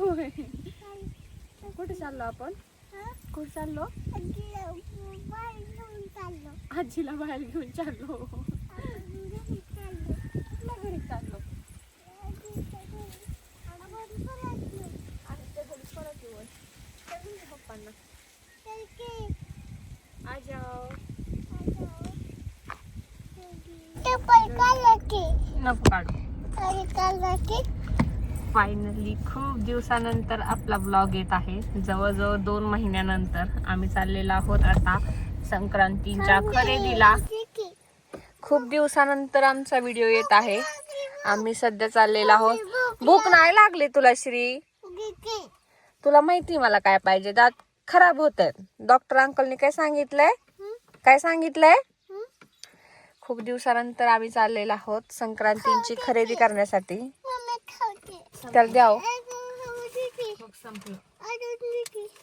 होय कुठे चाललो आपण कुठे चाललो आजीला बाहेर घेऊन चाललो तुला घरी चाललो आणि त्या घरी परत पप्पांना आजाव नको काढू फायनली खूप दिवसानंतर आपला ब्लॉग येत आहे. जवळजवळ दोन महिन्यानंतर आम्ही चाललेलो आहोत आता संक्रांतीच्या खरेदीला. खूप दिवसानंतर आमचा व्हिडिओ येत आहे. आम्ही सध्या चाललेलो आहोत. भूक नाही लागली तुला श्री. तुला माहिती मला काय पाहिजे. दात खराब होत आहेत डॉक्टर अंकलने काय सांगितलंय? काय सांगितलंय? खूप दिवसानंतर आम्ही चाललेलो आहोत संक्रांतीची खरेदी करण्यासाठी. त्याला द्याव. संपलं.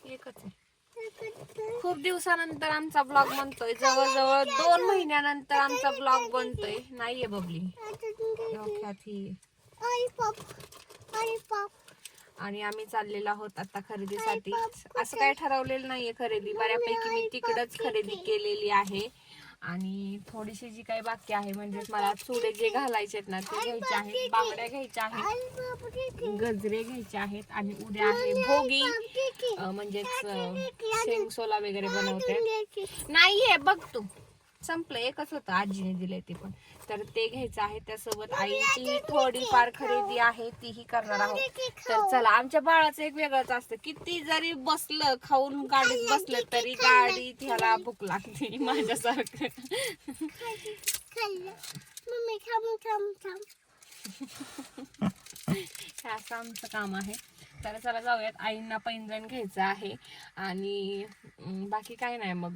एकच आहे. खूप दिवसानंतर आमचा ब्लॉग बनतोय. जवळजवळ दोन महिन्यानंतर आमचा ब्लॉग बनतोय. नाहीये बबली. ही. आणि आम्ही चाललेलो आहोत आता खरेदीसाठी. असं काही ठरवलेलं नाहीये खरेदी. बऱ्यापैकी मी तिकडच खरेदी केलेली आहे. आणि थोडीशी जी काही बाकी आहे म्हणजे मला चुडे जे घालायचे आहेत ना ते घ्यायचे आहेत बांगड्या घ्यायच्या आहेत गजरे घ्यायचे आहेत आणि उद्या आहे भोगी. म्हणजेच शेंगसोला वगैरे बनवते नाहीये बघ तू. संपलं एकच होतं आजीने दिलंय ते पण. तर ते घ्यायचं आहे त्यासोबत आईची थोडीफार खरेदी आहे तीही करणार आहोत. तर चला आमच्या बाळाचं एक वेगळंच असतं. किती जरी बसलं खाऊन गाडीत बसलं तरी गाडी ह्याला भूक लागते माझ्यासारखं. हे असं आमचं काम आहे. तर चला जाऊयात. आईंना पैंजण घ्यायचं आहे. आणि बाकी काय नाही मग.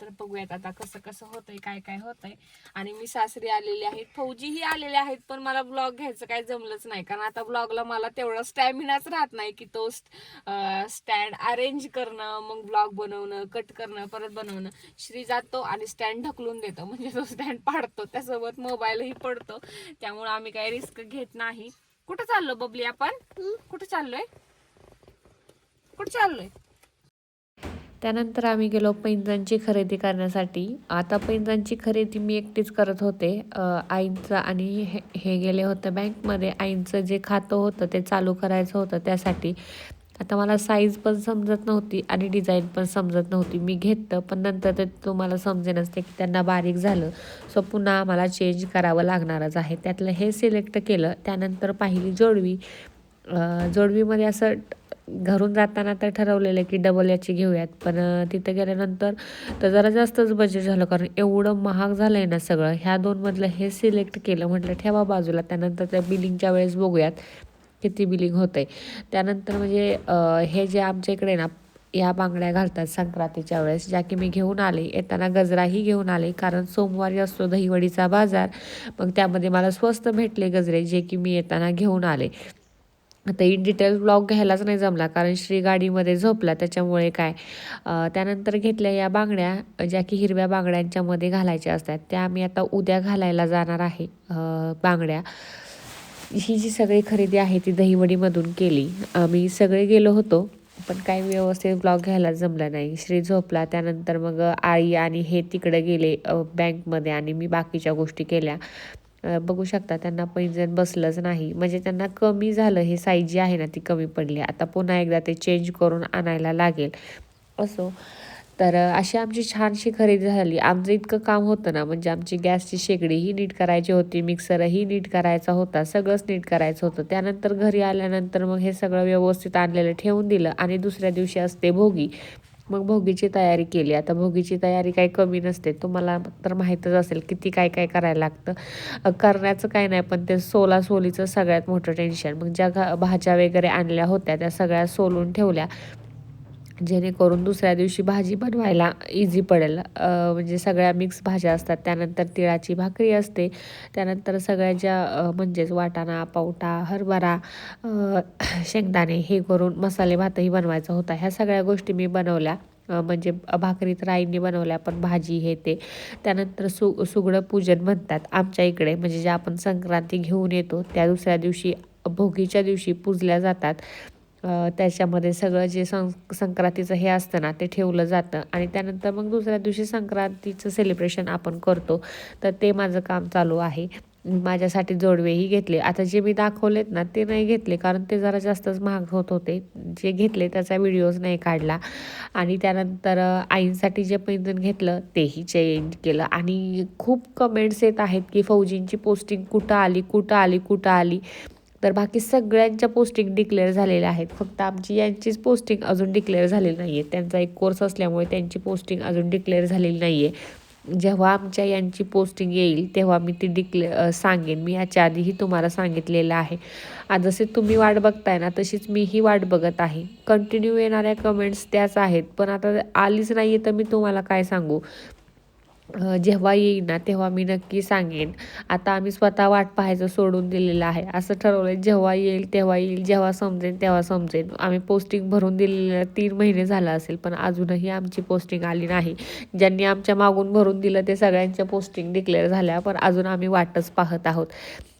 तर बघूयात आता कसं कसं होतंय काय काय होतंय. आणि मी सासरी आलेली आहेत फौजीही आलेले आहेत पण मला ब्लॉग घ्यायचं काय जमलंच नाही. कारण आता ब्लॉगला मला तेवढा स्टॅमिनाच राहत नाही की तो स्टँड अरेंज करणं मग ब्लॉग बनवणं कट करणं परत बनवणं. श्री जातो आणि स्टँड ढकलून देतो. म्हणजे तो स्टँड पाडतो. त्यासोबत मोबाईलही पडतो. त्यामुळे आम्ही काही रिस्क घेत नाही. कुठं चाललो बबली आपण? कुठं चाललोय? कुठं चाललोय? त्यानंतर आम्ही गेलो पैंजणची खरेदी करण्यासाठी. आता पैंजणची खरेदी मी एकटीच करत होते. आईंचं आणि हे हे गेले होतं बँकमध्ये. आईंचं जे खातं होतं ते चालू करायचं होतं त्यासाठी. आता मला साईज पण समजत नव्हती आणि डिझाईन पण समजत नव्हती. मी घेतलं पण नंतर ते तुम्हाला समजेनच ते की त्यांना बारीक झालं. सो पुन्हा आम्हाला चेंज करावं लागणारच आहे. त्यातलं हे सिलेक्ट केलं. त्यानंतर पाहिली जोडवी. जोडवीमध्ये असं घरून जाताना तर ठरवलेलं की डबल याची घेऊयात पण तिथं गेल्यानंतर तर जरा जास्तच बजेट झालं कारण एवढं महाग झालं आहे ना सगळं. ह्या दोनमधलं हे सिलेक्ट केलं म्हटलं ठेवा बाजूला त्यानंतर त्या बिलिंगच्या वेळेस बघूयात किती बिलिंग होतं आहे त्यानंतर म्हणजे हे जे आमच्या इकडे ना या बांगड्या घालतात संक्रांतीच्या वेळेस ज्या की मी घेऊन आले. येताना गजराही घेऊन आले कारण सोमवारी असतो दहीवडीचा बाजार मग त्यामध्ये मला स्वस्त भेटले गजरे जे की मी येताना घेऊन आले. आता इन डिटेल ब्लॉग घ्यायलाच नाही जमला कारण श्री गाडीमध्ये झोपला त्याच्यामुळे काय त्यानंतर घेतल्या या बांगड्या ज्या की हिरव्या बांगड्यांच्यामध्ये घालायच्या असतात त्या आम्ही आता उद्या घालायला जाणार आहे बांगड्या. ही जी सगळी खरेदी आहे ती दहीवडीमधून केली. आम्ही सगळे गेलो होतो पण काही व्यवस्थित ब्लॉग घ्यायला जमला नाही. श्री झोपला त्यानंतर मग आई आणि हे तिकडे गेले बँकमध्ये आणि मी बाकीच्या गोष्टी केल्या. बघू शकता त्यांना पैंजण बसलंच नाही. म्हणजे त्यांना कमी झालं हे साईज जी आहे ना ती कमी पडली. आता पुन्हा एकदा ते चेंज करून आणायला लागेल. असो. तर अशी आमची छानशी खरेदी झाली. आमचं इतकं काम होतं ना म्हणजे आमची गॅसची शेगडीही नीट करायची होती मिक्सरही नीट करायचा होता सगळंच नीट करायचं होतं. त्यानंतर घरी आल्यानंतर मग हे सगळं व्यवस्थित आणलेलं ठेवून दिलं आणि दुसऱ्या दिवशी असते भोगी. मग भोगीची तयारी केली. आता भोगीची तयारी काही कमी नसते. तुम्हाला तर माहीतच असेल किती काय काय करायला लागतं. करण्याचं काय नाही पण ते सोला सोलीचं सगळ्यात मोठं टेन्शन मग ज्या भाज्या वगैरे आणल्या होत्या त्या सगळ्या सोलून ठेवल्या. जेणेकरून दुसऱ्या दिवशी भाजी बनवायला इझी पडेल. म्हणजे सगळ्या मिक्स भाज्या असतात. त्यानंतर तिळाची भाकरी असते. त्यानंतर सगळ्या ज्या म्हणजेच वाटाणा पावटा हरभरा शेंगदाणे हे करून मसाले भातही बनवायचा होता. ह्या सगळ्या गोष्टी मी बनवल्या. म्हणजे भाकरी तर आईंनी बनवल्या पण भाजी हे ते. त्यानंतर सु सुगडं पूजन म्हणतात आमच्या इकडे. म्हणजे जे आपण संक्रांती घेऊन येतो त्या दुसऱ्या दिवशी भोगीच्या दिवशी पूजल्या जातात. त्याच्यामध्ये सगळं जे सं संक्रांतीचं हे असतं ना ते ठेवलं जातं. आणि त्यानंतर मग दुसऱ्या दिवशी संक्रांतीचं सेलिब्रेशन आपण करतो. तर ते माझं काम चालू आहे. माझ्यासाठी जोडवेही घेतले. आता जे मी दाखवलेत ना ते नाही घेतले. कारण ते जरा जास्तच महाग होत होते. जे घेतले त्याचा व्हिडिओज नाही काढला. आणि त्यानंतर आईंसाठी जे पैंजण घेतलं तेही चेंज केलं. आणि खूप कमेंट्स येत आहेत की फौजींची पोस्टिंग कुठं आली कुठं आली कुठं आली. तर बाकी सगळ्यांच्या पोस्टिंग डिक्लेअर झालेल्या आहेत. फक्त आमची यांचीच पोस्टिंग अजून डिक्लेअर झालेली नाही आहे त्यांचा एक कोर्स असल्यामुळे त्यांची पोस्टिंग अजून डिक्लेअर झालेली नाही आहे जेव्हा आमच्या यांची पोस्टिंग येईल तेव्हा मी ती डिक्ले सांगेन. मी याच्या आधीही तुम्हाला सांगितलेलं आहे. आज जसे तुम्ही वाट बघताय ना तशीच मीही वाट बघत आहे. कंटिन्यू येणाऱ्या कमेंट्स त्याच आहेत. पण आता आलीच नाही आहे तर मी तुम्हाला काय सांगू? जेव्हा येईल ना तेव्हा मी नक्की सांगेन. आता आम्ही स्वतः वाट पाहायचं सोडून दिलेलं आहे. असं ठरवलं जेव्हा येईल तेव्हा येईल जेव्हा समजेल तेव्हा समजेन. आम्ही पोस्टिंग भरून दिलेलं तीन महिने झालं असेल पण अजूनही आमची पोस्टिंग आली नाही. ज्यांनी आमच्या मागून भरून दिलं ते सगळ्यांच्या पोस्टिंग डिक्लेअर झाल्या पण अजून आम्ही वाटच पाहत आहोत.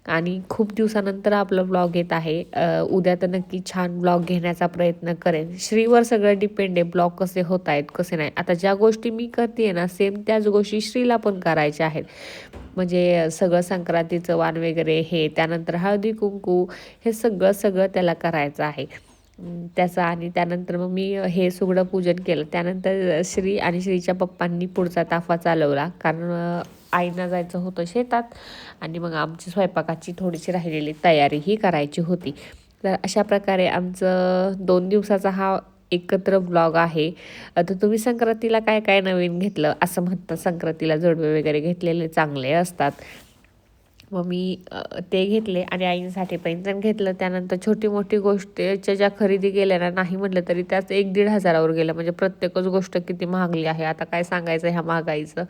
आणि खूप दिवसानंतर आपलं ब्लॉग येत आहे. उद्या तर नक्की छान ब्लॉग घेण्याचा प्रयत्न करेन. श्रीवर सगळं डिपेंड आहे ब्लॉग कसे होत आहेत कसे नाही. आता ज्या गोष्टी मी करते ना सेम त्याच गोष्टी श्रीला पण करायच्या आहेत. म्हणजे सगळं संक्रांतीचं वाण वगैरे हे त्यानंतर हळदी कुंकू हे सगळं सगळं त्याला करायचं आहे. त्याचा त्याचं आणि त्यानंतर मग मी हे सुगडं पूजन केलं. त्यानंतर श्री आणि श्रीच्या पप्पांनी पुढचा ताफा चालवला. कारण आईना जायचं होतं शेतात आणि मग आमची स्वयंपाकाची थोडीशी राहिलेली तयारीही करायची होती. तर अशा प्रकारे आमचं दोन दिवसाचा हा एकत्र ब्लॉग आहे. आता तुम्ही संक्रांतीला काय काय नवीन घेतलं? असं म्हणतात संक्रांतीला जोडवे वगैरे घेतलेले चांगले असतात. मग मी ते घेतले आणि आईंसाठी पैंजण घेतलं. त्यानंतर छोटी मोठी गोष्टीच्या ज्या खरेदी केल्या ना नाही म्हटलं तरी त्याच एक दीड हजारावर गेलं. म्हणजे प्रत्येकच गोष्ट किती महागली आहे. आता काय सांगायचं ह्या महागाईचं?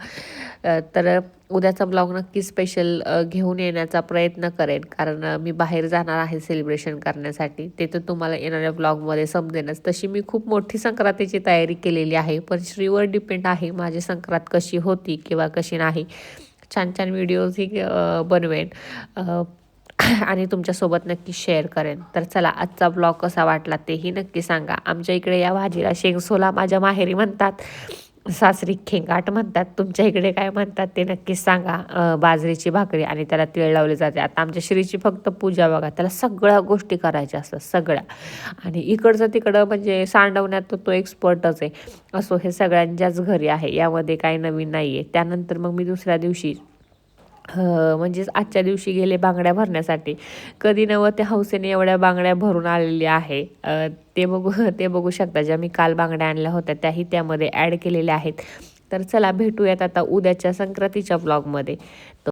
तर उद्याचा ब्लॉग नक्की स्पेशल घेऊन येण्याचा प्रयत्न करेन. कारण मी बाहेर जाणार आहे सेलिब्रेशन करण्यासाठी. ते तर तुम्हाला येणाऱ्या ब्लॉगमध्ये समजेनच. तशी मी खूप मोठी संक्रांतीची तयारी केलेली आहे. पण श्रीवर डिपेंड आहे माझी संक्रांत कशी होती किंवा कशी नाही. छान छान व्हिडिओजही बनवेन. आणि तुमच्यासोबत नक्की शेअर करेन. तर चला आजचा ब्लॉग कसा वाटला तेही नक्की सांगा. आमच्या इकडे या भाजीला शेंगसोला माझ्या माहेरी म्हणतात. सासरी खेंगाट म्हणतात. तुमच्या इकडे काय म्हणतात ते नक्कीच सांगा. बाजरीची भाकरी आणि त्याला तिळ लावले जाते. आता आमच्या श्रीची फक्त पूजा बघा. त्याला सगळ्या गोष्टी करायच्या असतात सगळ्या. आणि इकडचं तिकडं म्हणजे सांडवण्यात तर तो एक्सपर्टच आहे. असो हे सगळ्यांच्याच घरी आहे. यामध्ये काही नवीन नाही आहे त्यानंतर मग मी दुसऱ्या दिवशी म्हणजेच आजच्या दिवशी गेले बांगड्या भरण्यासाठी. कधी नवं त्या हौसेने एवढ्या बांगड्या भरून आलेल्या आहे. ते बघू ते बघू शकता ज्या मी काल बांगड्या आणल्या होत्या त्याही त्यामध्ये ॲड केलेल्या आहेत. तर चला भेटूयात आता उद्याच्या संक्रांतीच्या ब्लॉगमध्ये